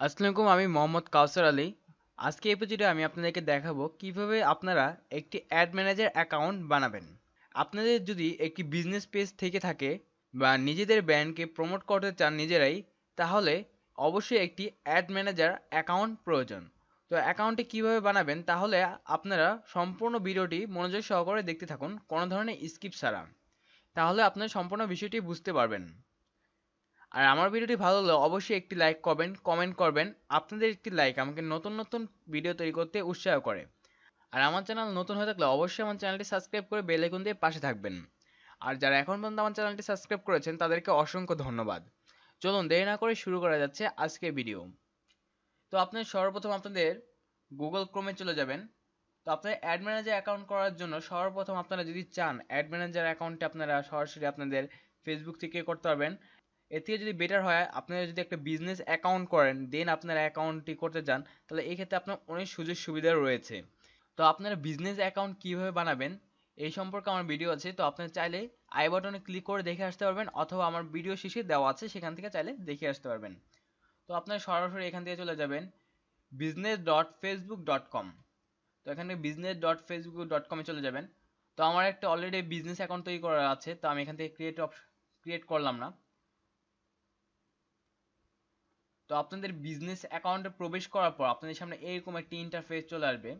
আসসালামু আমি মোহাম্মদ কাউসার আলী। আজকে এপিসোডে আমি আপনাদেরকে দেখাবো কীভাবে আপনারা একটি অ্যাড ম্যানেজার অ্যাকাউন্ট বানাবেন। আপনাদের যদি একটি বিজনেস পেজ থেকে থাকে বা নিজেদের ব্র্যান্ডকে প্রমোট করতে চান নিজেরাই, তাহলে অবশ্যই একটি অ্যাড ম্যানেজার অ্যাকাউন্ট প্রয়োজন। তো অ্যাকাউন্টটি কীভাবে বানাবেন, তাহলে আপনারা সম্পূর্ণ ভিডিওটি মনোযোগ সহকারে দেখতে থাকুন, কোনো ধরনের স্কিপ ছাড়া। তাহলে আপনারা সম্পূর্ণ বিষয়টি বুঝতে পারবেন। আর আমার ভিডিওটি ভালো লাগলে অবশ্যই একটি লাইক করবেন কমেন্ট করবেন। আপনাদের একটি লাইক আমাকে নতুন নতুন ভিডিও তৈরি করতে উৎসাহ করে। আর আমার চ্যানেল নতুন হয়ে থাকলে অবশ্যই আমার চ্যানেলটি সাবস্ক্রাইব করে বেল আইকন দিয়ে পাশে থাকবেন। আর যারা এখন পর্যন্ত আমার চ্যানেলটি সাবস্ক্রাইব করেছেন, তাদেরকে অসংখ্য ধন্যবাদ। চলুন দেরি না করে শুরু করা যাচ্ছে আজকের ভিডিও তো আপনার সর্বপ্রথম আপনাদের গুগল ক্রোমে চলে যাবেন। তো আপনার অ্যাড ম্যানেজার অ্যাকাউন্ট করার জন্য সর্বপ্রথম আপনারা যদি চান অ্যাড ম্যানেজার অ্যাকাউন্টে আপনারা সরাসরি আপনাদের ফেসবুক থেকে করতে পারবেন। এর থেকে যদি বেটার হয়, আপনারা যদি একটা বিজনেস অ্যাকাউন্ট করেন দেন আপনার অ্যাকাউন্টটি করতে চান তাহলে এই ক্ষেত্রে আপনার অনেক সুযোগ সুবিধা রয়েছে। তো আপনারা বিজনেস অ্যাকাউন্ট কীভাবে বানাবেন, এই সম্পর্কে আমার ভিডিও আছে, তো আপনারা চাইলে আই বাটনে ক্লিক করে দেখে আসতে পারবেন, অথবা আমার ভিডিও শেষে দেওয়া আছে, সেখান থেকে চাইলে দেখে আসতে পারবেন। তো আপনারা সরাসরি এখান থেকে চলে যাবেন কম তো এখানে ডট কমে চলে যাবেন। তো আমার একটা অলরেডি বিজনেস অ্যাকাউন্ট তৈরি করা আছে, তো আমি এখান থেকে ক্রিয়েট ক্রিয়েট করলাম না। তো আপনাদের বিজনেস অ্যাকাউন্টে প্রবেশ করার পর আপনাদের সামনে এরকম একটি ইন্টারফেস চলে আসবে।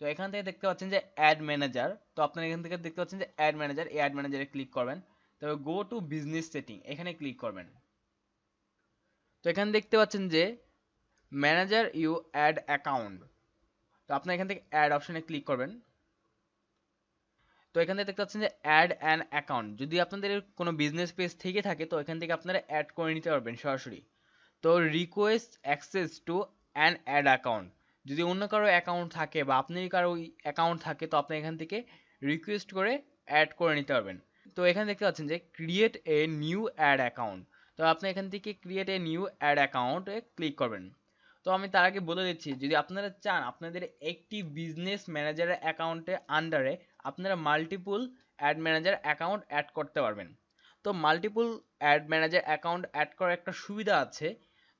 তো এখান থেকে দেখতে পাচ্ছেন যে অ্যাড ম্যানেজার তো আপনারা এখান থেকে দেখতে পাচ্ছেন যে অ্যাড ম্যানেজার এই অ্যাড ম্যানেজারে ক্লিক করবেন। তবে গো টু বিজনেস সেটিং এখানে ক্লিক করবেন। তো এখানে দেখতে পাচ্ছেন যে ম্যানেজার ইউ অ্যাড অ্যাকাউন্ট তো আপনারা এখান থেকে অ্যাড অপশনে ক্লিক করবেন। তো এখান থেকে দেখতে পাচ্ছেন যে অ্যাড অ্যান অ্যাকাউন্ট যদি আপনাদের কোনো বিজনেস পেজ থেকে থাকে, তো এখান থেকে আপনারা অ্যাড করে নিতে পারবেন সরাসরি। তো request access to an ad account যদি অন্য কারও অ্যাকাউন্ট থাকে বা আপনারই কারও অ্যাকাউন্ট থাকে, তো আপনি এখান থেকে রিকোয়েস্ট করে অ্যাড করে নিতে পারবেন। তো এখানে দেখতে পাচ্ছেন যে create a new ad account তো আপনি এখান থেকে ক্রিয়েট এ নিউ অ্যাড অ্যাকাউন্টে ক্লিক করবেন। তো আমি তার আগে বলে দিচ্ছি, যদি আপনারা চান আপনাদের একটি বিজনেস ম্যানেজারের অ্যাকাউন্টে আন্ডারে আপনারা multiple ad manager account add করতে পারবেন। তো multiple ad manager account add করার একটা সুবিধা আছে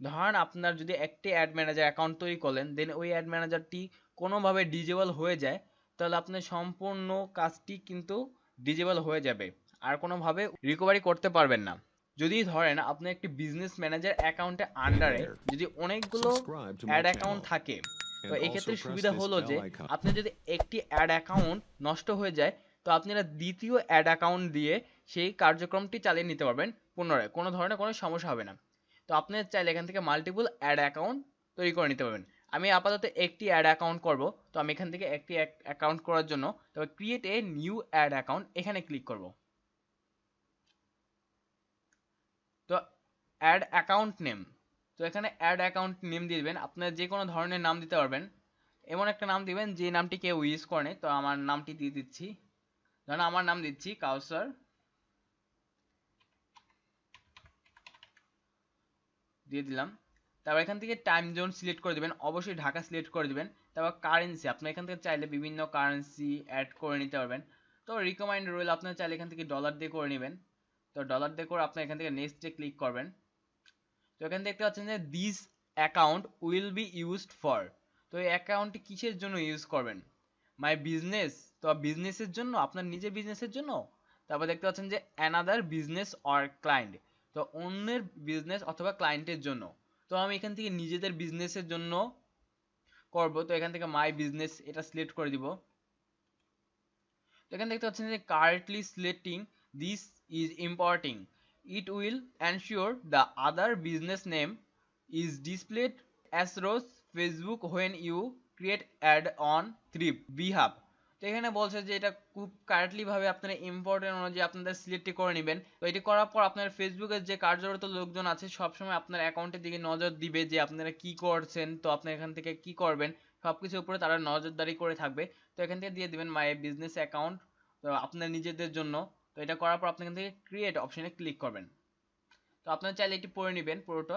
ধরেন আপনার যদি একটি অ্যাড ম্যানেজার অ্যাকাউন্ট তৈরি করলেন দেন ওই অ্যাড ম্যানেজারটি কোনোভাবে ডিজেবল হয়ে যায় তাহলে আপনার সম্পূর্ণ কাজটি কিন্তু ডিজেবল হয়ে যাবে। আর কোনোভাবে রিকভারি করতে পারবেন না। যদি ধরেন আপনি একটি বিজনেস ম্যানেজার অ্যাকাউন্টে আন্ডারে যদি অনেকগুলো অ্যাড অ্যাকাউন্ট থাকে তো এই ক্ষেত্রে সুবিধা হলো যে আপনি যদি একটি অ্যাড অ্যাকাউন্ট নষ্ট হয়ে যায় তো আপনারা দ্বিতীয় অ্যাড অ্যাকাউন্ট দিয়ে সেই কার্যক্রমটি চালিয়ে নিতে পারবেন পুনরায়। কোনো ধরনের কোনো সমস্যা হবে না। তো আপনি চাইলে এখান থেকে মাল্টিপল অ্যাড অ্যাকাউন্ট তৈরি করে নিতে পারবেন। আমি আপাতত একটি অ্যাড অ্যাকাউন্ট করব। তো আমি এখান থেকে একটি অ্যাকাউন্ট করার জন্য তবে create a new ad account এখানে ক্লিক করব। তো অ্যাড অ্যাকাউন্ট নেম তো এখানে অ্যাড অ্যাকাউন্ট নেম দিয়ে দিবেন। আপনারা যে কোনো ধরনের নাম দিতে পারবেন। এমন একটা নাম দিবেন যে নামটি কেউ ইউজ করে তো আমার নামটি দিয়ে দিচ্ছি। ধরেন আমার নাম দিচ্ছি কাউসার দিয়ে দিলাম। তারপর এখান থেকে টাইম জোন সিলেক্ট করে দেবেন। অবশ্যই ঢাকা সিলেক্ট করে দেবেন। তারপর কারেন্সি আপনি এখান থেকে চাইলে বিভিন্ন কারেন্সি অ্যাড করে নিতে পারবেন। তো রিকমাইন্ড রইল আপনার চাইলে এখান থেকে ডলার দিয়ে করে নেবেন। তো ডলার দিয়ে করে আপনি এখান থেকে নেক্সটে ক্লিক করবেন। তো এখানে দেখতে পাচ্ছেন যে this account will be used for তো এই অ্যাকাউন্টটি কিসের জন্য ইউজ করবেন? মাই বিজনেস তো বিজনেসের জন্য, আপনার নিজের বিজনেসের জন্য? তারপর দেখতে পাচ্ছেন যে অ্যানাদার বিজনেস অর ক্লায়েন্ট তো অন্যের বিজনেস অথবা ক্লায়েন্টের জন্য। তো আমি এখান থেকে নিজেদের বিজনেসের জন্য করব। তো এখান থেকে মাই বিজনেস এটা সিলেক্ট করে দিব। তো এখানে দেখতে পাচ্ছেন যে correctly selecting this is importing it will ensure the other business name is displayed rows facebook when you create ad on thrip তো এখানে বলছে যে এটা খুব কারেক্টলি ভাবে আপনারা ইম্পর্টেন্ট অনুযায়ী আপনাদের সিলেক্ট করে নেবেন। তো এটি করার পর আপনার ফেসবুকের যে কার্যরত লোকজন আছে, সবসময় আপনার অ্যাকাউন্টের দিকে নজর দিবে যে আপনারা কি করছেন, তো আপনি এখান থেকে কি করবেন, সবকিছুর উপরে তারা নজরদারি করে থাকবে। তো এখান থেকে দিয়ে দিবেন মাই বিজনেস অ্যাকাউন্ট তো আপনার নিজেদের জন্য। তো এটা করার পর আপনি এখান থেকে ক্রিয়েট অপশনে ক্লিক করবেন। তো আপনারা চাইলে এটি পড়ে নেবেন পুরোটা।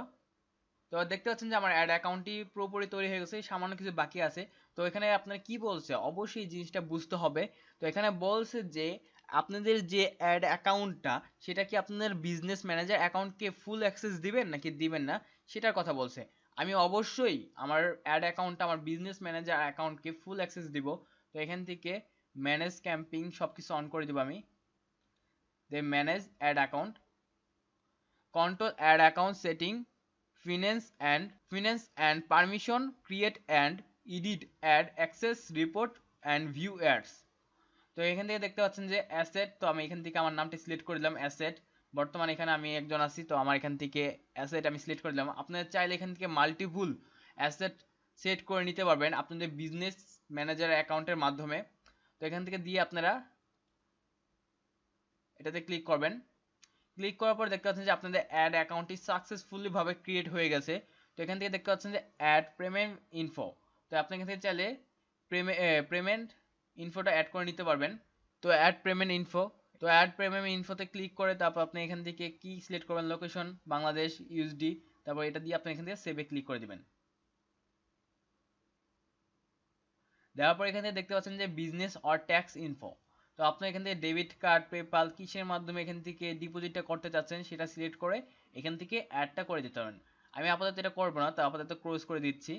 তো দেখতে পাচ্ছেন যে আমার অ্যাড অ্যাকাউন্টটি পুরোপুরি তৈরি হয়ে গেছে সামান্য কিছু বাকি আছে। তো এখানে আপনার কি বলছে? অবশ্যই জিনিসটা বুঝতে হবে। তো এখানে বলছে যে, আপনাদের যে অ্যাড অ্যাকাউন্টটা সেটা কি আপনাদের বিজনেস ম্যানেজার অ্যাকাউন্টকে ফুল অ্যাক্সেস দিবেন নাকি দিবেন না? সেটার কথা বলছে। আমি অবশ্যই আমার অ্যাড অ্যাকাউন্ট আমার বিজনেস ম্যানেজার অ্যাকাউন্টকে ফুল অ্যাক্সেস দিব। তো এখান থেকে ম্যানেজ ক্যাম্পিং সব কিছু অন করে দিব আমি। They manage ad account control ad account setting finance and finance and permission create and edit ad access report and view ads তো এখান থেকে দেখতে পাচ্ছেন যে অ্যাসেট তো আমি এখান থেকে আমার নামটা সিলেক্ট করে দিলাম অ্যাসেট বর্তমানে এখানে আমি একজন আছি, তো আমার এখান থেকে অ্যাসেট আমি সিলেক্ট করে দিলাম। আপনারা চাইলে এখান থেকে মাল্টিপুল অ্যাসেট সেট করে নিতে পারবেন আপনাদের বিজনেস ম্যানেজার অ্যাকাউন্টের মাধ্যমে। তো এখান থেকে দিয়ে আপনারা এটাতে ক্লিক করবেন। ক্লিক করার পর দেখতে পাচ্ছেন যে আপনাদের অ্যাড অ্যাকাউন্টটি সাকসেসফুলি ভাবে ক্রিয়েট হয়ে গেছে। তো এখান থেকে দেখতে পাচ্ছেন যে অ্যাড পেমেন্ট ইনফো তো আপনি এখান থেকে চাইলে পেমেন্ট ইনফোটা অ্যাড করে নিতে পারবেন। তো অ্যাড পেমেন্ট ইনফো তো অ্যাড পেমেন্ট ইনফোতে ক্লিক করে তারপর আপনি এখান থেকে কি সিলেক্ট করবেন? লোকেশন বাংলাদেশ ইউএসডি তারপর এটা দিয়ে আপনি এখান থেকে সেভে ক্লিক করে দিবেন। দেওয়ার পর এখান থেকে দেখতে পাচ্ছেন যে বিজনেস অর ট্যাক্স ইনফো তো আপনি এখান থেকে ডেবিট কার্ড পেপাল কিসের মাধ্যমে এখান থেকে ডিপোজিটটা করতে চাচ্ছেন সেটা সিলেক্ট করে এখান থেকে অ্যাডটা করে দিতে পারেন। আমি আপাতত এটা করব না, তো আপাতত ক্লোজ করে দিচ্ছি।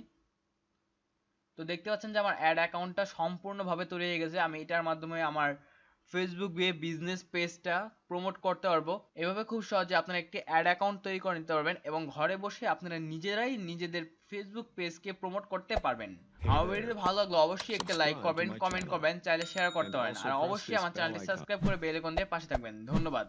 তো দেখতে পাচ্ছেন যে আমার অ্যাড অ্যাকাউন্টটা সম্পূর্ণভাবে তৈরি হয়ে গেছে। আমি এটার মাধ্যমে আমার ফেসবুক দিয়ে বিজনেস পেজটা প্রমোট করতে পারব। এভাবে খুব সহজে আপনারা একটি অ্যাড অ্যাকাউন্ট তৈরি করে নিতে পারবেন এবং ঘরে বসে আপনারা নিজেরাই নিজেদের ফেসবুক পেজকে প্রমোট করতে পারবেন। আমার ভিডিওটি ভালো লাগল অবশ্যই একটা লাইক করবেন কমেন্ট করবেন চাইলে শেয়ার করতে পারেন। আর অবশ্যই আমার চ্যানেলটি সাবস্ক্রাইব করে বেল আইকন দিয়ে পাশে থাকবেন। ধন্যবাদ।